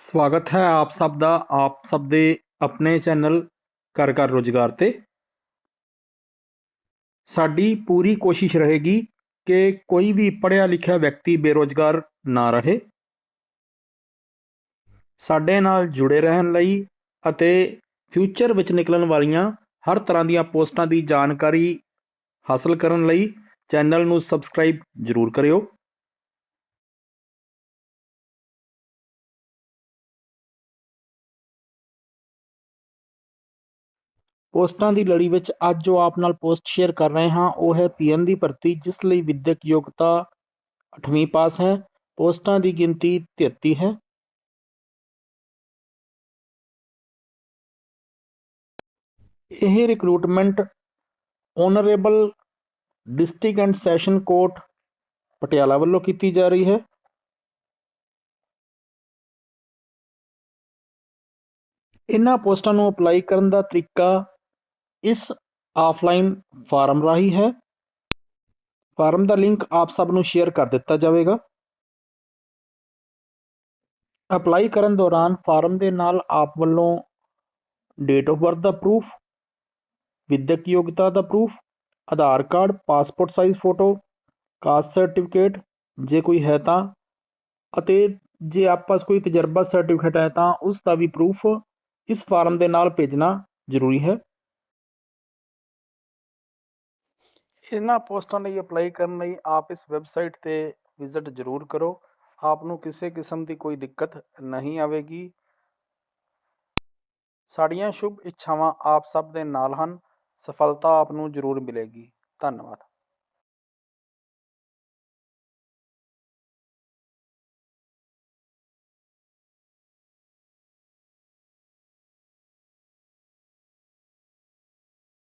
ਸਵਾਗਤ ਹੈ ਆਪ ਸਭ ਦਾ, ਆਪ ਸਭ ਦੇ ਆਪਣੇ ਚੈਨਲ ਕਰ ਕਰ ਰੁਜ਼ਗਾਰ ਤੇ। ਸਾਡੀ ਪੂਰੀ ਕੋਸ਼ਿਸ਼ ਰਹੇਗੀ ਕਿ ਕੋਈ ਵੀ ਪੜ੍ਹਿਆ ਲਿਖਿਆ ਵਿਅਕਤੀ ਬੇਰੁਜ਼ਗਾਰ ਨਾ ਰਹੇ। ਸਾਡੇ ਨਾਲ ਜੁੜੇ ਰਹਿਣ ਲਈ ਅਤੇ ਫਿਊਚਰ ਵਿੱਚ ਨਿਕਲਣ ਵਾਲੀਆਂ ਹਰ ਤਰ੍ਹਾਂ ਦੀਆਂ ਪੋਸਟਾਂ ਦੀ ਜਾਣਕਾਰੀ ਹਾਸਲ ਕਰਨ ਲਈ ਚੈਨਲ ਨੂੰ ਸਬਸਕ੍ਰਾਈਬ ਜ਼ਰੂਰ ਕਰਿਓ। ਪੋਸਟਾਂ ਦੀ ਲੜੀ ਵਿੱਚ ਅੱਜ ਜੋ ਆਪ ਨਾਲ ਪੋਸਟ ਸ਼ੇਅਰ ਕਰ ਰਹੇ ਹਾਂ। ਉਹ ਹੈ ਪੀਐਨ ਦੀ ਭਰਤੀ, ਜਿਸ ਲਈ ਵਿਦਿਅਕ ਯੋਗਤਾ 8ਵੀਂ ਪਾਸ ਹੈ। ਪੋਸਟਾਂ ਦੀ ਗਿਣਤੀ 33 ਹੈ। ਇਹ recruitment honourable district and session court Patiala ਵੱਲੋਂ ਕੀਤੀ ਜਾ ਰਹੀ ਹੈ। ਇਹਨਾਂ ਪੋਸਟਾਂ ਨੂੰ ਅਪਲਾਈ ਕਰਨ ਦਾ ਤਰੀਕਾ ਇਸ ਆਫਲਾਈਨ ਫਾਰਮ ਰਾਹੀਂ ਹੈ। ਫਾਰਮ ਦਾ ਲਿੰਕ ਆਪ ਸਭ ਨੂੰ ਸ਼ੇਅਰ ਕਰ ਦਿੱਤਾ ਜਾਵੇਗਾ। ਅਪਲਾਈ ਕਰਨ ਦੌਰਾਨ ਫਾਰਮ ਦੇ ਨਾਲ ਆਪ ਵੱਲੋਂ ਡੇਟ ਆਫ ਬਰਥ ਦਾ ਪ੍ਰੂਫ ਵਿਦਿਅਕ ਯੋਗਤਾ ਦਾ proof Aadhaar card passport size photo caste certificate ਜੇ ਕੋਈ ਹੈ ਤਾਂ, ਅਤੇ ਜੇ ਆਪਸ ਕੋਈ ਤਜਰਬਾ ਸਰਟੀਫਿਕੇਟ ਹੈ ਤਾਂ ਉਸ ਦਾ ਵੀ ਪ੍ਰੂਫ ਇਸ ਫਾਰਮ ਦੇ ਨਾਲ ਭੇਜਣਾ ਜ਼ਰੂਰੀ ਹੈ। ਇਹਨਾਂ ਪੋਸਟਾਂ ਲਈ ਅਪਲਾਈ ਕਰਨ ਲਈ ਆਪ ਇਸ ਵੈਬਸਾਈਟ ਤੇ ਵਿਜ਼ਿਟ ਜ਼ਰੂਰ ਕਰੋ। ਆਪ ਨੂੰ ਕਿਸੇ ਕਿਸਮ ਦੀ ਕੋਈ ਦਿੱਕਤ ਨਹੀਂ ਆਵੇਗੀ। ਸਾਡੀਆਂ ਸ਼ੁਭ ਇੱਛਾਵਾਂ ਆਪ ਸਭ ਦੇ ਨਾਲ ਹਨ। ਸਫਲਤਾ ਆਪ ਨੂੰ ਜ਼ਰੂਰ ਮਿਲੇਗੀ। ਧੰਨਵਾਦ।